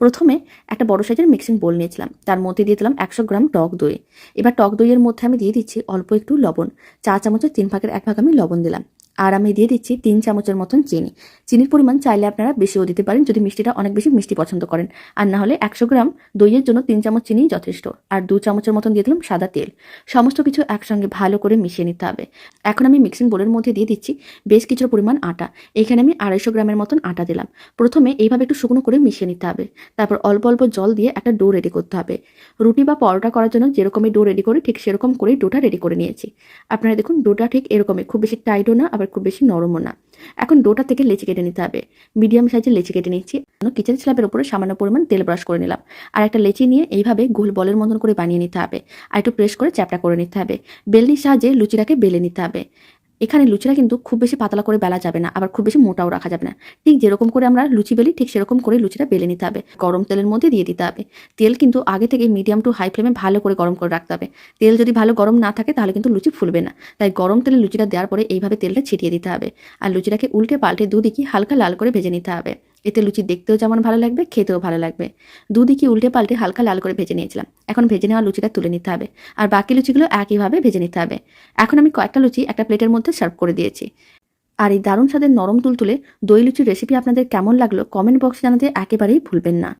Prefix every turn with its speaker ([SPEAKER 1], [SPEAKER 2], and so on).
[SPEAKER 1] প্রথমে একটা বড় সাইজের মিক্সিং বোল নিয়েছিলাম। তার মধ্যে দিয়ে দিলাম একশো গ্রাম টক দই। এবার টক দইয়ের মধ্যে আমি দিয়ে দিচ্ছি অল্প একটু লবণ। চা চামচের তিন ভাগের এক ভাগ আমি লবণ দিলাম। আর আমি দিয়ে দিচ্ছি তিন চামচের মতন চিনি। চিনির পরিমাণ চাইলে আপনারা বেশিও দিতে পারেন, যদি মিষ্টিটা অনেক বেশি মিষ্টি পছন্দ করেন। আর না হলে একশো গ্রাম দইয়ের জন্য তিন চামচ চিনি যথেষ্ট। আর দু চামচের মতন দিয়ে দিলাম সাদা তেল। সমস্ত কিছু একসঙ্গে ভালো করে মিশিয়ে নিতে হবে। এখন আমি মিক্সিং বোলের মধ্যে দিয়ে দিচ্ছি বেশ কিছু পরিমাণ আটা। এখানে আমি আড়াইশো গ্রামের মতন আটা দিলাম। প্রথমে এইভাবে একটু শুকনো করে মিশিয়ে নিতে হবে। তারপর অল্প অল্প জল দিয়ে একটা ডো রেডি করতে হবে। রুটি বা পরোটা করার জন্য যেরকমই ডো রেডি করি, ঠিক সেরকম করেই ডোটা রেডি করে নিয়েছি। আপনারা দেখুন ডোটা ঠিক এরকমই, খুব বেশি টাইটও না, আবার খুব বেশি নরমও না। এখন ডোটা থেকে লেচি কেটে নিতে হবে। মিডিয়াম সাইজের লেচি কেটে নিচ্ছি কিচেন স্ল্যাবের উপরে সামান্য পরিমাণ তেল ব্রাশ করে নিলাম। আর একটা লেচি নিয়ে এইভাবে গোল বলের মতন করে বানিয়ে নিতে হবে। আর একটু প্রেস করে চ্যাপটা করে নিতে হবে। বেলনির সাহায্যে লুচিটাকে বেলে নিতে হবে। এখানে লুচিটা কিন্তু খুব বেশি পাতলা করে বেলা যাবে না, আবার খুব বেশি মোটাও রাখা যাবে না। ঠিক যেরকম করে আমরা লুচি বেলি, ঠিক সেরকম করে লুচিটা বেলে নিতে হবে। গরম তেলের মধ্যে দিয়ে দিতে হবে। তেল কিন্তু আগে থেকে মিডিয়াম টু হাই ফ্লেমে ভালো করে গরম করে রাখতে হবে। তেল যদি ভালো গরম না থাকে, তাহলে কিন্তু লুচি ফুলবে না। তাই গরম তেলে লুচিটা দেওয়ার পরে এইভাবে তেলটা ছিটিয়ে দিতে হবে। আর লুচিটাকে উল্টে পাল্টে দুদিকে হালকা লাল করে ভেজে নিতে হবে। এতে লুচি দেখতেও যেমন ভালো লাগবে, খেতেও ভালো লাগবে। দুদিকে উল্টে পাল্টে হালকা লাল করে ভেজে নিয়েছিলাম। এখন ভেজে নেওয়া লুচিটা তুলে নিতে হবে। আর বাকি লুচিগুলো একইভাবে ভেজে নিতে হবে। এখন আমি কয়েকটা লুচি একটা প্লেটের মধ্যে সার্ভ করে দিয়েছি। আর এই দারুণ স্বাদের নরম তুলতুলে দই লুচির রেসিপি আপনাদের কেমন লাগল কমেন্ট বক্সে জানাতে একেবারেই ভুলবেন না।